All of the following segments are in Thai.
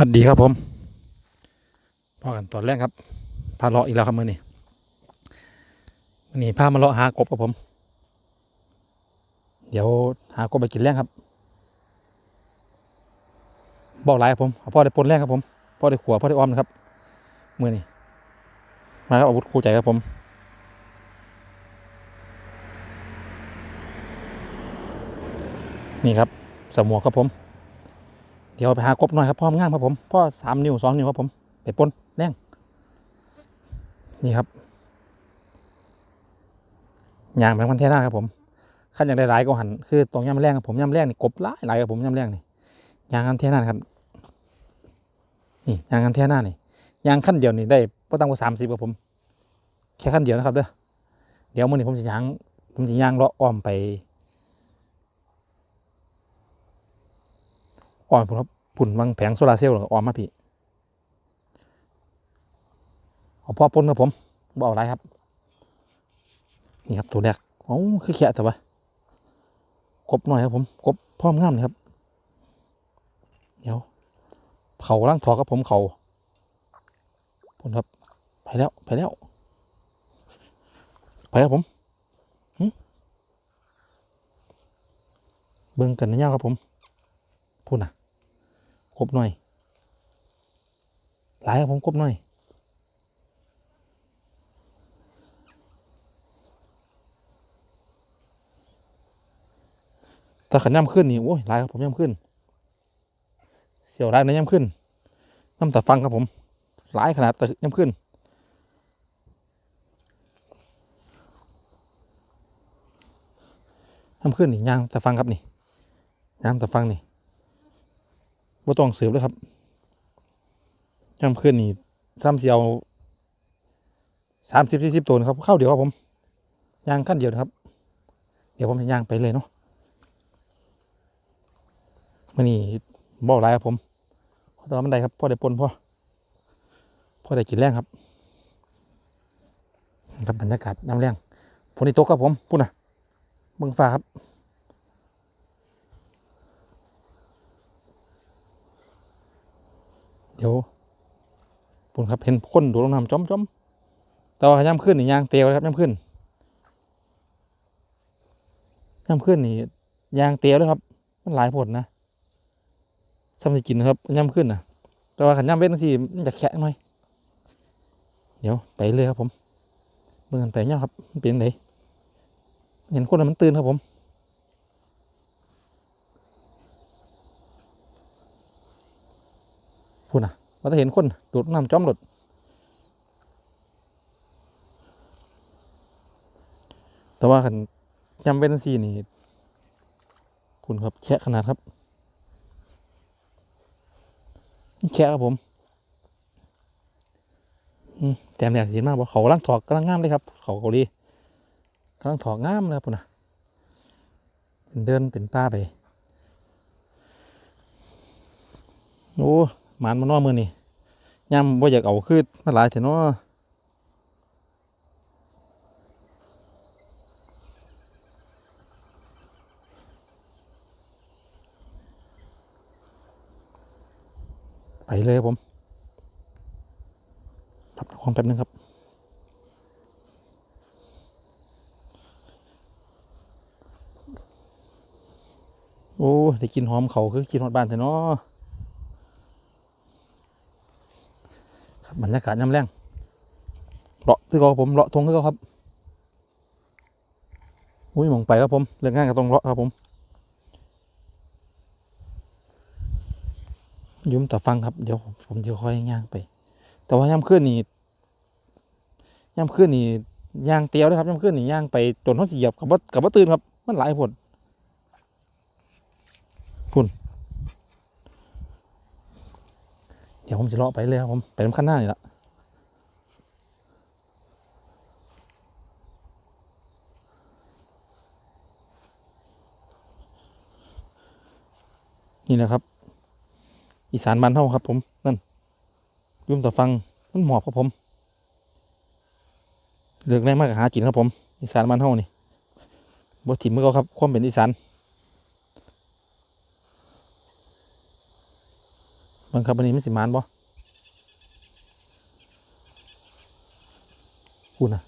สวัสดีครับผมพอกันตอนแรกครับ พาเลาะอีกแล้วครับมื่อนี้มื่อนี้พามาเลาะหากบครับผม เดี๋ยวหากบไปกินแรงครับ บอกหลายครับผมพ่อได้ปนแรงครับผมพ่อได้ขัวพ่อได้อ้อมนะครับมื่อนี้มาครับอาวุธคู่ใจครับผม นี่ครับสมวกครับผม เดี๋ยวไปหากบหน่อยครับพ่อมงามครับผมพ่อสามนิ้วสองนิ้วครับผมไปปนแรงนี่ครับยางแมงมันเทน่าครับผมขั้นอย่างได้หลายก็หันคือตรงย่ำแรงครับผมย่ำแรงนี่กบหลายหลายครับผมย่ำแรงนี่ยางอันเทน่าครับนี่ยางอันเทน่านี่ยางขั้นเดียวนี่ได้ก็ตั้งกว่าสามสิบครับผม แค่ขั้นเดียวนะครับเด้อเดี๋ยวมื่อนี้ผมจะยางผมจะยางเลาะอ้อมไป อ่อนผมครับผุ่นวังแผงโซลาเซลล์หรออ่อนมาพี่เอาพ่อปนครับผมบเอาไรครับ นี่ครับตัวแรกโอ้คือแค่แต่ว่ากบหน่อยครับผมกบพร้อมงามเลยครับ เดี๋ยวเขาล่างถอครับผมเขาผลครับไปแล้วไปแล้วไปครับผมเบิ่งกันนะเนี่ยครับผมพูดนะ กบหน่อย หลายครับผมกบหน่อย ถ้าขันย่ำขึ้นนี่โอ้ยหลายครับผมย่ำขึ้น เสียวหลายนะย่ำขึ้นน้ำตาฟังครับผม หลายขนาดแต่ย่ำขึ้นย่ำขึ้นนี่ย่างตาฟังครับนี่ย่างตาฟังนี่ ว่าต้องเสือเลยครับจำขึ้นนี่ซ้ำเสียวสามสิบสี่สิบตัวนะครับเข้าเดียวครับผมย่างขั้นเดียวนะครับ เดี๋ยวผมจะย่างไปเลยเนาะมันนี่บ่อไรครับผมพอตอนมันได้ครับพ่อได้ปนพ่อพ่อได้กินแรงครับครับบรรยากาศน้ำแรงฝนที่ตกครับผมพูดนะเบิ่งฟ้าครับ เดี๋ยวปุ่นครับเห็นคนดดลงน้ำจมจมแต่ว่าย่ำขึ้นนี่ยางเตียวเลยครับย่ำขึ้นย่ำขึ้นนี่ยางเตียวเลยครับ มันหลายผลนะซ้ำจะกินครับย่ำขึ้นนะแต่ว่าขันย่ำเว้นสิมันจะแข็งหน่อย เดี๋ยวไปเลยครับผมเบิ่งกันไปเนี่ยครับมันเป็นไงเห็นคนแล้วมันตื่นครับผม พูดนะ ว่าถ้าเห็นคนโดดน้ำจอมหลดแต่ว่าขันยำเวนซีนี่คุณครับแคะขนาดครับแคะครับผมแต้มแดดเห็นมากบ่เขากำลังถอกกำลังงามเลยครับ เขาเกาหลีกำลังถอกงามเลยครับพุ่นนะเป็นเดินเป็นป้าไป โอ้ หมันมันนอมือนี่ย่ำว่าอยากเอาคือมาหลายเถอะเนาะไปเลยครับผมปรับความแป๊บนึงครับ โอ้ ได้กินหอมเขาคือกินหอดบ้านเถอะเนาะ ครั บรรยากาศย่ำแรงเลาะที่เขาผมเลาะทงที่เขาครับอุ้ยมองไปครับผมเรื่องงานก็ต้องเลาะครับผมยุ่มแต่ฟังครับเดี๋ยวผมจะค่อยย่างไป แต่ว่าย่ำขึ้นนี่ย่ำขึ้นนี่ย่างเตียวเลยครับย่ำขึ้นนี่ย่างไปจนเขาจะเหยียบกับว่ากับว่าตื่นครับ มันหลายผลพุ่น เดี๋ยวผมจะเลาะไปเลยครับผมไปน้ำขั้นหน้านี่ละนี่นะครับ อีสานบ้านเฮาครับ ผมนั่นยุ่มต่อฟังมันหมอบครับผมเลือกได้มากหากินครับผม อีสานบ้านเฮานี่บ่ถิ่มมือเขาครับ ความเป็นอีสาน บังคับวันนี้มันสิมานบ่พูดนะ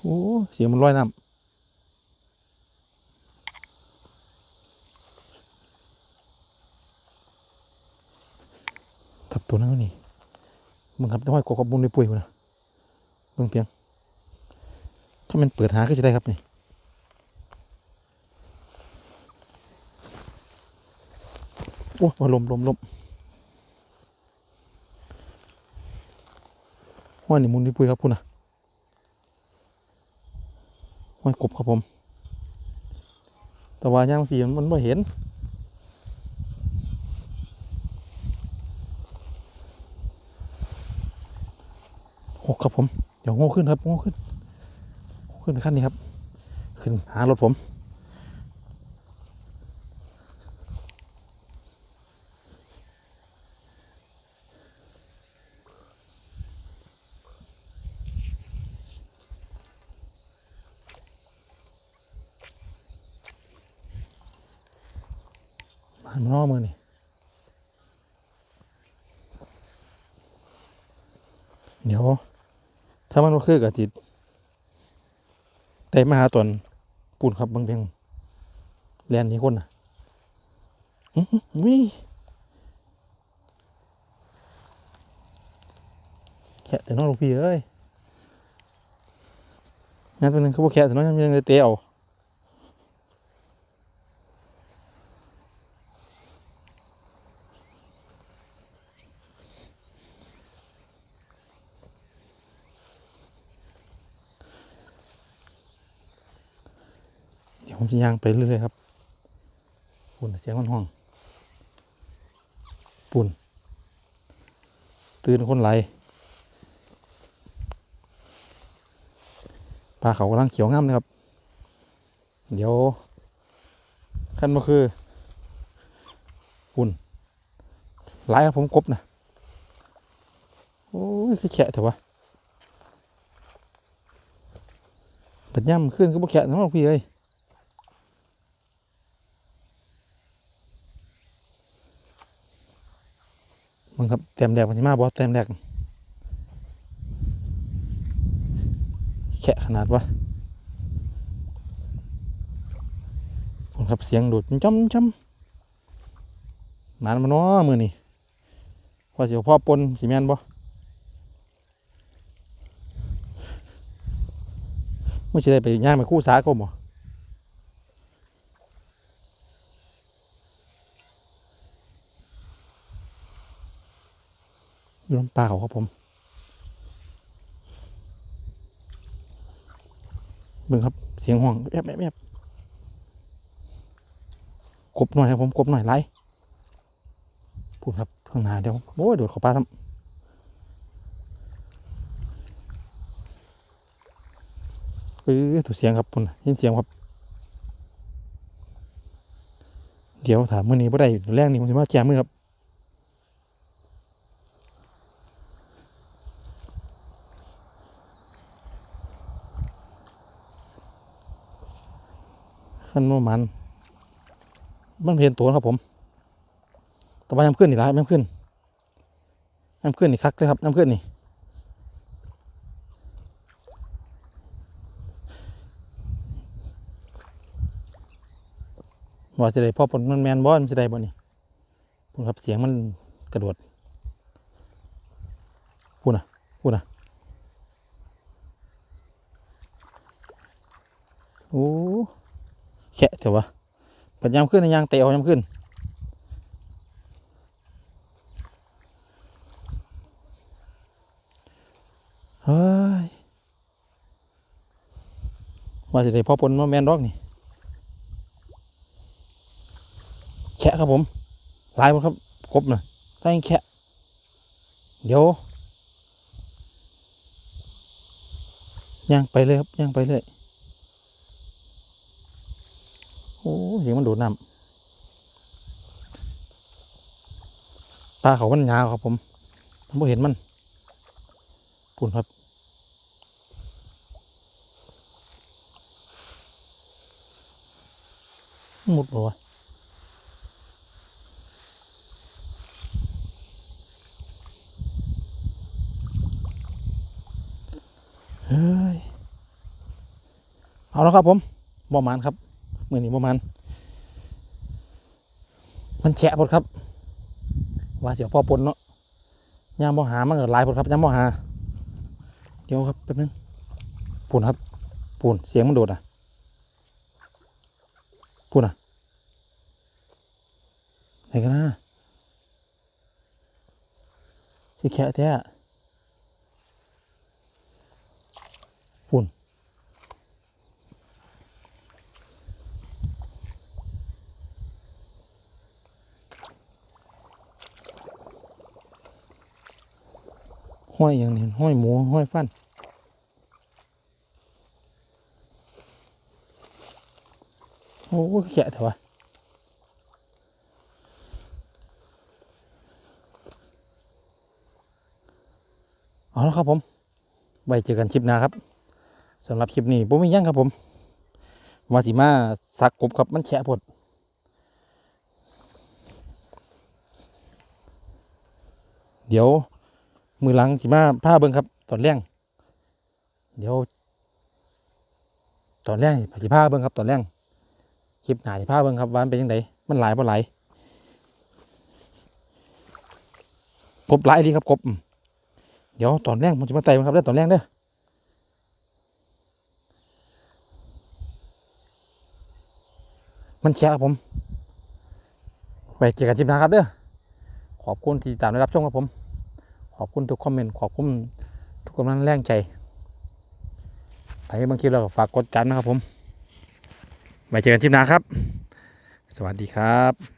โอ้ เสียงมันลอยน้ำกับตัวนั้นก็นี่มึงครับต้องให้กบกับบุญในปุ๋ยมันนะเบิ่งเพียง ถ้ามันเปิดหาก็จะได้ครับนี่ โอ้ยลมลมลมห้อยนี่มุนที่ปุยครับพุ่นนะห้อยกบครับผม แต่ว่าย่างสีมันไม่เห็นหกครับผม เดี๋ยวโง่ขึ้นครับโง่ขึ้น ขึ้นขั้นนี้ครับ ขึ้นหารถผม นมานอมือนี่เดี๋ยว ถ้ามันว่าคือกับจิตได้มาหาตอนปูนครับบางเพียงแลนนี้คนน่ะอื้อหือวิแค่แต่น้องลูกพี่เอ้ยงั้นเป็นหนึ่งเขาบอกแค่แต่น้องยังเลยเตะเอา ผมจะย่างไปเรื่อยๆครับปูนเสียงมันห้องปูนตื่นคนไหลปลาเขากำลังเขียวงามเลยครับ เดี๋ยวขั้นก็คือปูนหลายครับผมกบนะโอ้ยคือแฉะเถอะวะปัดย่ำขึ้นก็บ่แฉะนะพี่เอ้ย มึงครับเต็มแดกมันสิมาบอสเต็มแดกแค่ขนาดวะผมครับเสียงดูดจ้ำจ้ำนานมาเนาะมือนี่ว่าเสียวพ่อปนสีแมนบ่ไม่ใช่ได้ไปย่างไปคู่สาก็บ่ อยู่ลำปลาเขาครับผมเบิ่งครับเสียงห่วงแอบแอบแอบกบหน่อยครับผมกบหน่อยไล่พูดครับข้างหน้าเดี๋ยวโอ้ยโดดเข้าปลาซ้ำเออถูกเสียงครับคุณยินเสียงครับ เดี๋ยวถามมื่อนี้บ่ได้แรงนี่ผมจะมาแก้มือครับ ขั้นว่ามันมันเพียนตัวครับผมแต่ว่าย้ำขึ้นนี่ละย้ำขึ้นย้ำขึ้นนี่คักเลยครับย้ำขึ้นนี่ว่าจะได้พ่อผลมันแมนบอสมันจะได้บ่นี่พูดครับเสียงมันกระโดดพูดนะพูดนะโอ้ แค่เถอะวะปัญญามขึ้นในยางเตะเอายามขึ้นเฮ้ยว่าจะได้พ่อปนมาแมนร็อกนี่แค่ครับผมลายมันครับครบนะได้แค่เดี๋ยวย่างไปเลยครับย่างไปเลย เสียงมันโดดน้ำปลาเขามันยาวครับผมผมเห็นมันปุ่นครับหมุดบ่วะเฮ้ย เอาแล้วครับผมบ่มานครับ มือนี้บ่มาน มันแฉะพดครับ ว่าเสียวพ่อปนเนาะยางบ่หามันก็หลายพดครับยางบ่หา เดี๋ยวครับแป๊บนึงปูนครับปูนเสียงมันโดดอะปูนอะไหนกันนะที่แฉะแท้ปูน ห้อยอย่างนี้ห้อยหมูห้อยฟันโอ้แขะเถอะวะเอาละครับผมไว้เจอกันคลิปหน้าครับสำหรับคลิปนี้ผมไม่ยังครับผมวาสิมาสักกบครับมันแฉะพดเดี๋ยว มือหลังสิมาผ้าเบิ้งครับ ตอนแรงเดี๋ยว ตอนแรกนี่สิผ้าเบิ้งครับ ตอนแรกคลิปหนาที่ภาเบิ่งครับวันเป็นยังไงมันหลายบ่หลายกบหลายดีครับกบเดี๋ยวตอนแรกผมจะมาไต่มันครับเด้อตอนแรกเด้อมันแชร์ครับผมไปเจอกันคลิปหนะครับเด้อขอบคุณที่ติดตามได้รับชมครับผม ขอบคุณทุกคอมเมนต์ขอบคุณทุกกำลังแรงใจไปบางคลิปเราฝากกดจันนะครับผมไว้เจอกันคลิปหน้าครับ สวัสดีครับ